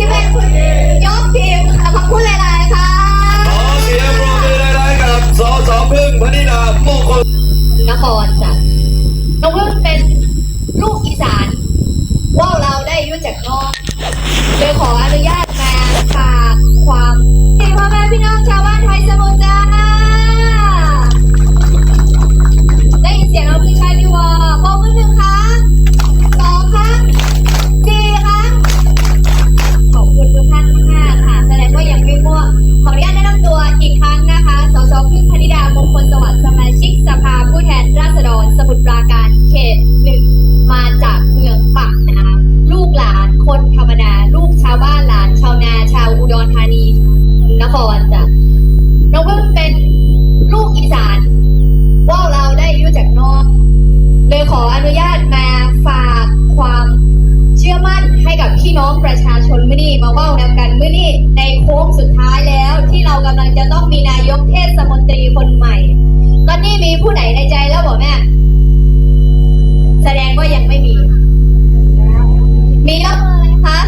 ที่เป็นคุณยกทีมค่ะขอบคุณหลาคะขอเสียงรบมือหลายๆกับสสพึ่งพนิดามงคลนครจ้ะน้องพึ่งเป็นลูกอีสานว่าวเราได้ยุ่จากนอกเลขออนุญาตมาฝากความ โค้งสุดท้ายแล้วที่เรากำลังจะต้องมีนายกเทศมนตรีคนใหม่ตอนนี้มีผู้ไหนในใจแล้วบอกแม่แสดงว่ายังไม่มี มีแล้วคะ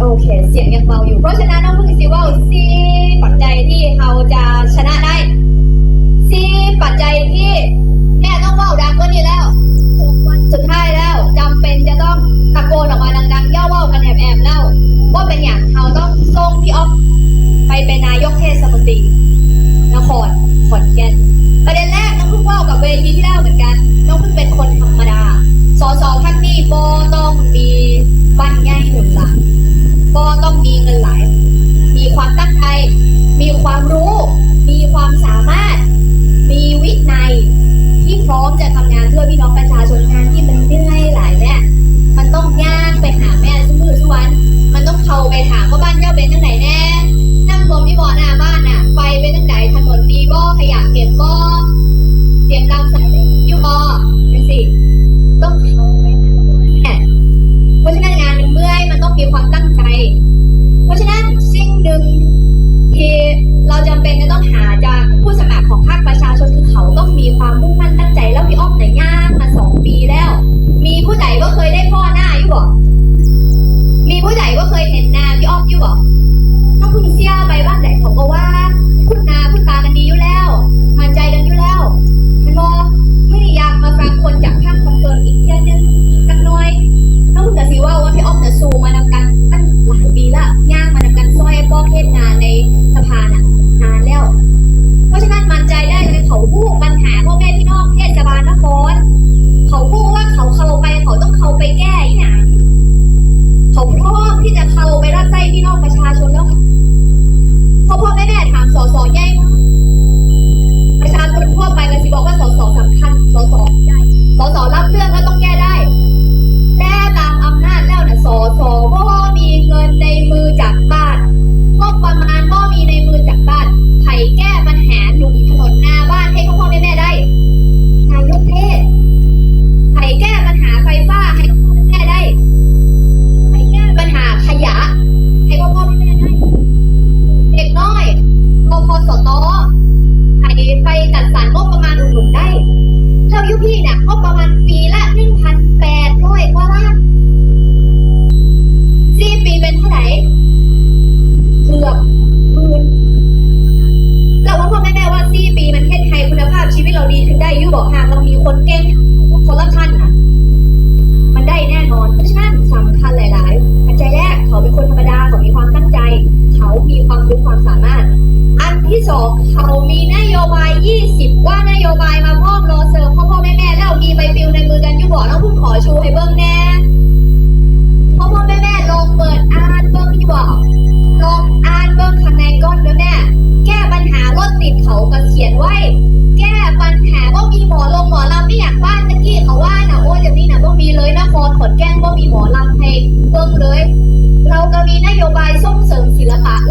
โอเค เสียงยังเบาอยู่ เพราะฉะนั้นน้องพึ่งสิว่าซีปัจจัยที่เราจะชนะได้ซีปัจจัยที่แม่ต้องเบาดัง ช่วยพี่น้องประชาชนงานที่มันเหนื่อยหลายเน่มันต้องย่างไปหาแม่ทุกมือทุกวัน มันต้องเข้าไปถามว่าบ้านเจ้าเป็นตั้งไหนแน่น้ำรวมที่บ่อหนาบ้านอะไฟเป็นตั้งไหนถนน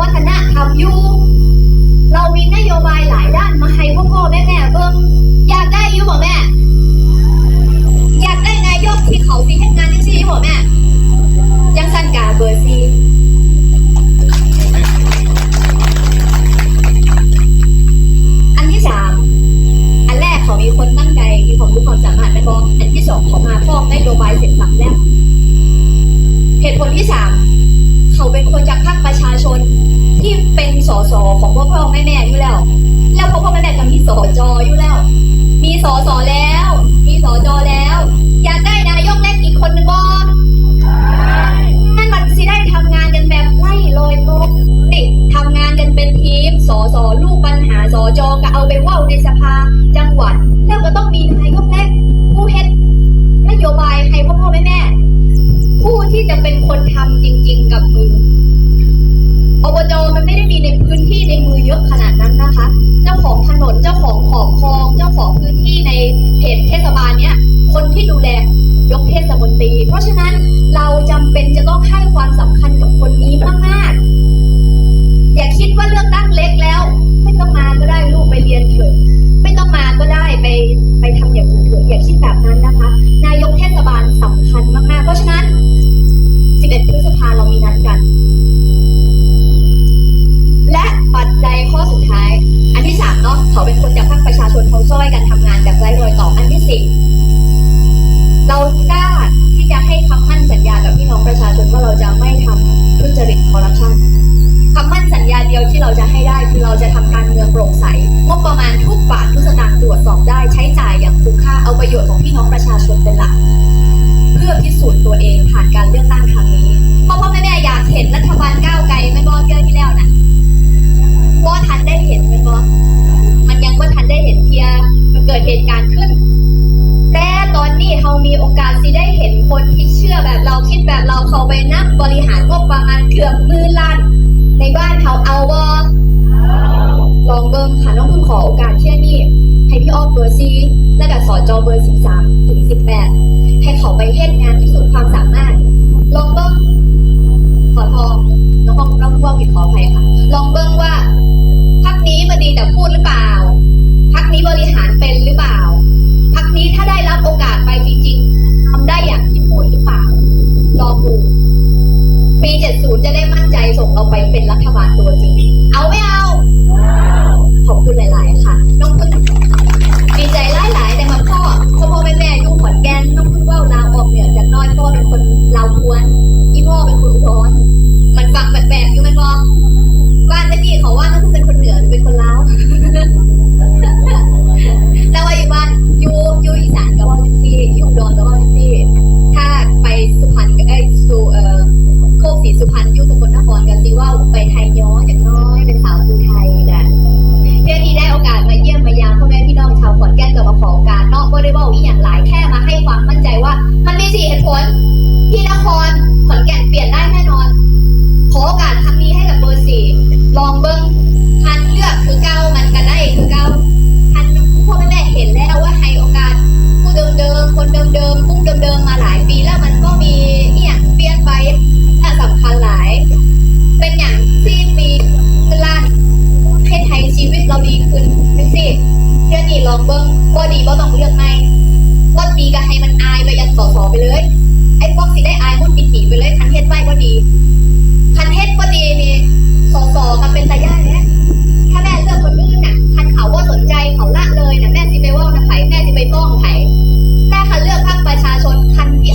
วัฒนธรรมอยู่ เรามีนโยบายหลายด้านมาให้พ่อพ่อแม่แม่เบิ้งอยากได้อยู่บ่แม่ อยากได้นายกที่เขาสิเฮ็ดงานที่ซี่บ่แม่ยังสั่นกาเบอร์ซี เราจะทำการเมืองโปร่งใสงบประมาณทุกบาททุกสตางค์ตรวจสอบได้ใช้จ่ายอย่างคุ้มค่าเอาประโยชน์ของพี่น้องประชาชนเป็นหลัก เพื่อพิสูจน์ตัวเองผ่านการเลือกตั้งครั้งนี้เพราะพ่อแม่ไม่อยากเห็นรัฐบาลก้าวไกลไม่บอเกอร์ที่แล้วนะบอทันได้เห็นไม่บอสมันยังบอทันได้เห็นเทียมันเกิดเหตุการณ์ขึ้น แต่ตอนนี้เรามีโอกาสที่ได้เห็นคนที่เชื่อแบบเราคิดแบบเราเขาไปนักบริหารงบประมาณเกือบมือลันในบ้านเขาเอาว่า ลองเบิ้งค่ะน้องทุนขอโอกาสเที่ยนี่ให้พี่ออฟเบอร์ซีและกับสอจอเบอร์สิบสาม นใหม่าดีก็ให้มันอายไปยันสอสอไปเลย ไอ้พวกสิได้อายมันปิดหนีไปเลยคันเทศไหว้ก็ดีคันเทศดก็ดีนี่สอสอก็เป็นตาย่าแล้วถ้าแม่เลือกคนอื่นน่ะคันเขาว่าสนใจเขาละเลยนะแม่สิไปว่านะไผแม่สิไปฟ้องไผแม่คันเลือกพรรคประชาชนคันที่